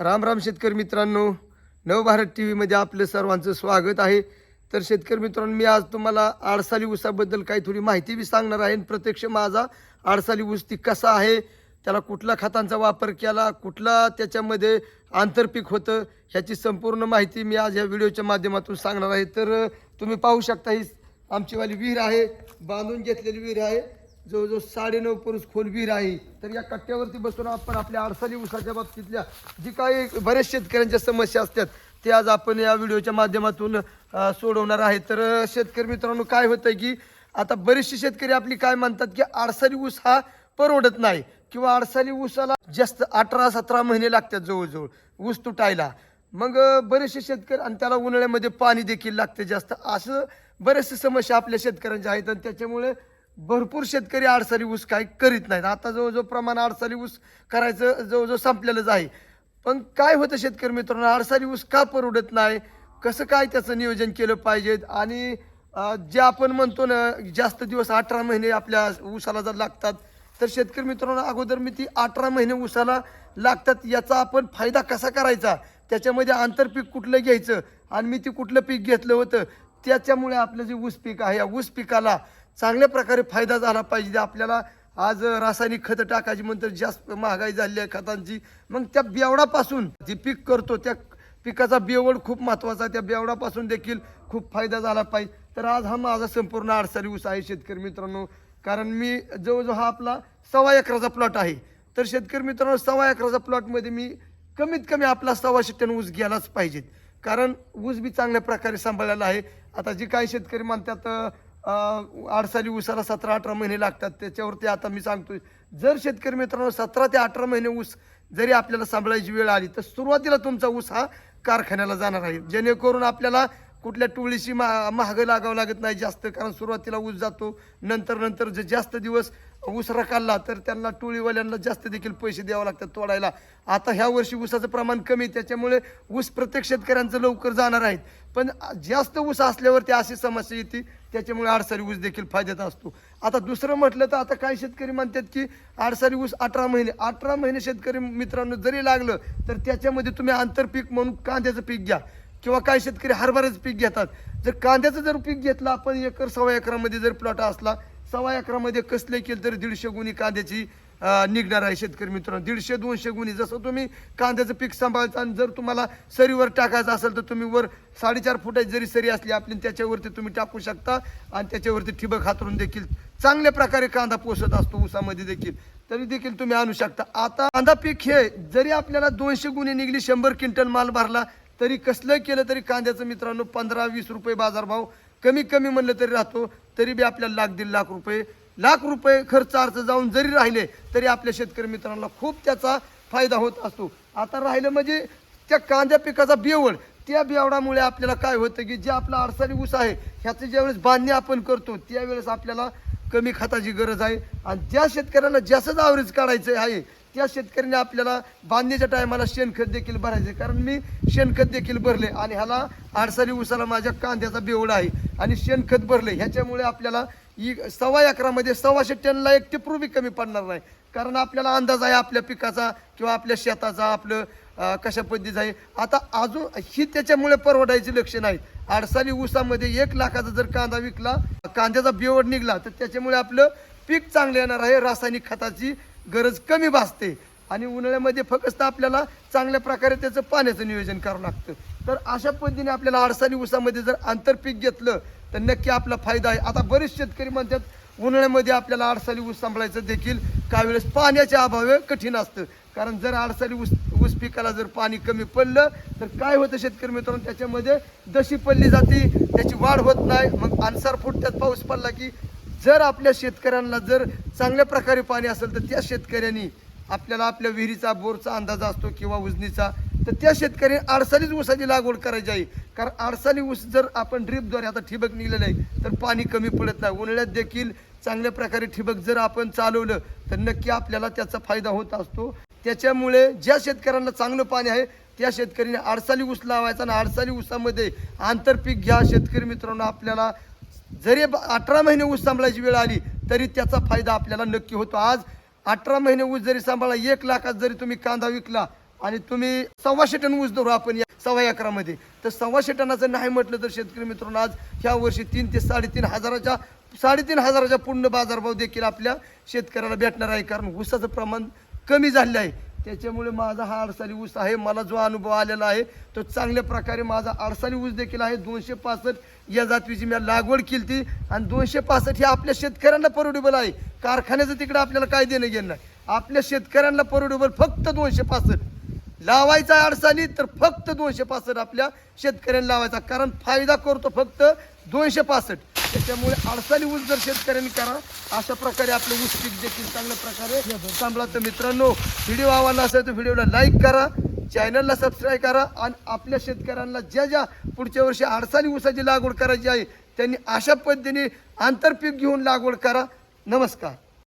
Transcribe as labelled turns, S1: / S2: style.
S1: राम राम शेतकरी मित्रांनो नवभारत टी व्हीमध्ये आपलं सर्वांचं स्वागत आहे. तर शेतकरी मित्रांनो मी आज तुम्हाला आडसाली ऊसाबद्दल काही थोडी माहिती बी सांगणार आहे. आणि प्रत्यक्ष माझा आडसाली ऊस ती कसा आहे त्याला कुठला खतांचा वापर केला कुठला त्याच्यामध्ये आंतरपीक होतं ह्याची संपूर्ण माहिती मी आज या व्हिडिओच्या माध्यमातून सांगणार आहे. तर तुम्ही पाहू शकता ही आमचीवाली विहीर आहे बांधून घेतलेली विहीर आहे. जवळजवळ साडेनऊ पुरुष खोल विहीर आहे. तर या कट्ट्यावरती बसून आपण आपल्या अडचणी उसाच्या बाबतीतल्या जी काही बऱ्याच शेतकऱ्यांच्या समस्या असतात ते आज आपण या व्हिडिओच्या माध्यमातून सोडवणार आहे तर शेतकरी मित्रांनो काय होतं की आता बरेचसे शेतकरी आपली काय म्हणतात की आडसाली ऊस हा परवडत नाही किंवा आडसाली ऊसाला जास्त अठरा सतरा महिने लागतात जवळजवळ ऊस तुटायला. मग बरेचसे शेतकरी आणि त्याला उन्हाळ्यामध्ये पाणी देखील लागते जास्त. असं बरेचसे समस्या आपल्या शेतकऱ्यांच्या आहेत आणि त्याच्यामुळे भरपूर शेतकरी आडसाली ऊस काही करीत नाहीत. आता जवळजवळ प्रमाण आडसाली ऊस करायचं जवळजवळ संपलेलंच आहे. पण काय होतं शेतकरी मित्रांनो? आडसाली ऊस का परवडत नाही? कसं काय त्याचं नियोजन केलं पाहिजे? आणि जे आपण म्हणतो ना जास्त दिवस अठरा महिने आपल्या ऊसाला जर लागतात तर शेतकरी मित्रांनो अगोदर मी ती अठरा महिने ऊसाला लागतात याचा आपण फायदा कसा करायचा? त्याच्यामध्ये आंतरपीक कुठलं घ्यायचं? आणि मी ती कुठलं पीक घेतलं होतं? त्याच्यामुळे आपलं जे ऊस पीक आहे या ऊस पिकाला चांगल्या प्रकारे फायदा झाला पाहिजे. जे आपल्याला आज रासायनिक खतं टाकायची म्हणतात जास्त महागाई झाली आहे खतांची. मग त्या बेवडापासून जे पीक करतो त्या पिकाचा बेवड खूप महत्त्वाचा आहे. त्या बेवडापासून देखील खूप फायदा झाला पाहिजे. तर आज हा माझा संपूर्ण आडसारी ऊस आहे शेतकरी मित्रांनो. कारण मी जवळजवळ हा आपला सव्वा एकराचा प्लॉट आहे. तर शेतकरी मित्रांनो सव्वा एकराचा प्लॉटमध्ये मी कमीत कमी आपला सव्वाशे टन ऊस घ्यायलाच पाहिजेत. कारण ऊस बी चांगल्या प्रकारे सांभाळलेला आहे. आता जे काही शेतकरी म्हणतात आडसाली ऊसाला सतरा अठरा महिने लागतात. त्याच्यावरती आता मी सांगतोय जर शेतकरी मित्रांनो सतरा ते अठरा महिने ऊस जरी आपल्याला सांभाळायची वेळ आली तर सुरुवातीला तुमचा ऊस हा कारखान्याला जाणार आहे. जेणेकरून आपल्याला कुठल्या टोळीशी मा महाग लागावं लागत नाही जास्त कारण सुरुवातीला ऊस जातो नंतर नंतर जे जास्त दिवस ऊस रकालला तर त्यांना टोळीवाल्यांना जास्त देखील पैसे द्यावे लागतात तोडायला. आता ह्या वर्षी ऊसाचं प्रमाण कमी आहे, त्याच्यामुळे ऊस प्रत्येक शेतकऱ्यांचं लवकर जाणार आहेत. पण जास्त ऊस असल्यावरती अशी समस्या येते त्याच्यामुळे आडसारी ऊस देखील फायद्यात असतो. आता दुसरं म्हटलं तर आता काही शेतकरी म्हणतात की आडसारी ऊस अठरा महिने अठरा महिने शेतकरी मित्रांनो जरी लागलं तर त्याच्यामध्ये तुम्ही आंतरपीक म्हणून कांद्याचं पीक घ्या किंवा काही शेतकरी हरभऱ्याचं पीक घेतात. जर कांद्याचं जर पीक घेतलं आपण एकर सव्वा एकरामध्ये जर प्लॉट असला सव्वा एकरामध्ये कसले केलं तर दीडशे गुणी कांद्याची निघणार आहे शेतकरी मित्रांनो. दीडशे दोनशे गुणी. जसं तुम्ही कांद्याचं पीक सांभाळता आणि जर तुम्हाला सरीवर टाकायचं असेल तर तुम्ही वर साडेचार फुटाची जरी सरी असली आपली त्याच्यावरती तुम्ही टाकू शकता आणि त्याच्यावरती ठिबक हातरून देखील चांगल्या प्रकारे कांदा पोसत असतो ऊसामध्ये देखील. तरी देखील तुम्ही आणू शकता. आता कांदा पीक हे जरी आपल्याला दोनशे गुणी निघली शंभर क्विंटल माल भरला तरी कसलं केलं तरी कांद्याचं मित्रांनो पंधरा वीस रुपये बाजारभाव कमी कमी म्हणलं तरी राहतो तरी बी आपल्याला लाख दीड लाख रुपये लाख रुपये खर्च अर्ज जाऊन जरी राहिले तरी आपल्या शेतकरी मित्रांना खूप त्याचा फायदा होत असतो. आता राहिलं म्हणजे त्या कांद्या पिकाचा बेवड त्या बेवडामुळे आपल्याला काय होतं की जे आपला अडसारी ऊस आहे ह्याचं ज्यावेळेस बांधणी आपण करतो त्यावेळेस आपल्याला कमी खताची गरज आहे. आणि ज्या शेतकऱ्याला जास्तच आवरेज काढायचं आहे त्या शेतकऱ्याने आपल्याला बांधणीच्या टायमाला शेणखत देखील भरायचे. कारण मी शेणखत देखील भरले आणि ह्याला आडसारी उसाला माझ्या कांद्याचा बेवडा आहे. आणि शेणखत भरले ह्याच्यामुळे आपल्याला ही सव्वा एकरामध्ये सव्वाशे टनला एक टिपरू बी कमी पडणार नाही. कारण आपल्याला अंदाज आहे आपल्या पिकाचा किंवा आपल्या शेताचा आपलं कशा पद्धतीचा आहे. आता अजून ही त्याच्यामुळे परवडायची लक्षण आहेत आडसाली ऊसामध्ये एक लाखाचा जर कांदा विकला कांद्याचा बेवड निघला तर त्याच्यामुळे आपलं पीक चांगलं येणार आहे रासायनिक खताची. गरज कमी भासते. आणि उन्हाळ्यामध्ये फक्त आपल्याला चांगल्या प्रकारे त्याचं पाण्याचं नियोजन करावं लागतं. तर अशा पद्धतीने आपल्याला अडसानी ऊसामध्ये जर आंतरपीक घेतलं तर नक्की आपला फायदा आहे. आता बरेच शेतकरी म्हणतात उन्हाळ्यामध्ये आपल्याला अडसाली ऊस सांभाळायचं देखील काही वेळेस पाण्याच्या अभावे कठीण असतं. कारण जर अडसाली ऊस ऊस पिकाला जर पाणी कमी पडलं तर काय होतं शेतकरी मित्रांनो? त्याच्यामध्ये दशी पडली जाते त्याची वाढ होत नाही. मग अनसार फुटत्यात पाऊस पडला की जर आपल्या शेतकऱ्यांना जर चांगल्या प्रकारे पाणी असेल तर त्या शेतकऱ्यांनी आपल्याला आपल्या विहिरीचा बोरचा अंदाज असतो किंवा उजनीचा तर त्या शेतकऱ्यांनी आडसालीच ऊसाची लागवड करायची आहे. कारण आडसाली ऊस जर आपण ड्रीपद्वारे आता ठिबक निघलेलं आहे तर पाणी कमी पडत नाही. उन्हाळ्यात देखील चांगल्या प्रकारे ठिबक जर आपण चालवलं तर नक्की आपल्याला त्याचा फायदा होत असतो. त्याच्यामुळे ज्या शेतकऱ्यांना चांगलं पाणी आहे त्या शेतकऱ्यांनी आडसाली ऊस लावायचा आणि आडसाली ऊसामध्ये आंतरपीक घ्या. शेतकरी मित्रांनो आपल्याला जरी अठरा महिने ऊस सांभाळायची वेळ आली तरी त्याचा फायदा आपल्याला नक्की होतो. आज अठरा महिने ऊस जरी सांभाळला एक लाखात जरी तुम्ही कांदा विकला आणि तुम्ही सव्वाशे टन ऊस धरू आपण या सव्वा अकरामध्ये तर सव्वाशे टनाचं नाही म्हटलं तर शेतकरी मित्रांनो आज ह्या वर्षी तीन ते साडेतीन हजाराच्या साडेतीन हजाराच्या पूर्ण बाजारभाव देखील आपल्या शेतकऱ्याला भेटणार आहे. कारण ऊसाचं प्रमाण कमी झालेलं आहे. त्याच्यामुळे माझा हा अडसाली ऊस आहे मला जो अनुभव आलेला आहे तो चांगल्या प्रकारे माझा अडसाली ऊस देखील आहे. दोनशे पासष्ट या जातीची मी लागवड केली ती आणि दोनशे पासष्ट हे आपल्या शेतकऱ्यांना परवडेबल आहे. कारखान्याचं तिकडे आपल्याला काय देणं घेणं नाही. आपल्या शेतकऱ्यांना परवडेबल फक्त दोनशे पासष्ट. लावायचा अडसाली तर फक्त दोनशे पासष्ट आपल्या शेतकऱ्यांना लावायचा. कारण फायदा करतो फक्त दोनशे पासष्ट. त्याच्यामुळे अडचणी ऊस जर शेतकऱ्यांनी करा अशा प्रकारे आपलं ऊस पीक देखील चांगल्या प्रकारे सांभाळा तर मित्रांनो व्हिडिओ आवडला असेल तर व्हिडिओला लाईक करा चॅनलला सबस्क्राईब करा आणि आपल्या शेतकऱ्यांना ज्या ज्या पुढच्या वर्षी अडचणी ऊसाची लागवड करायची आहे त्यांनी अशा पद्धतीने आंतरपीक घेऊन लागवड करा. नमस्कार.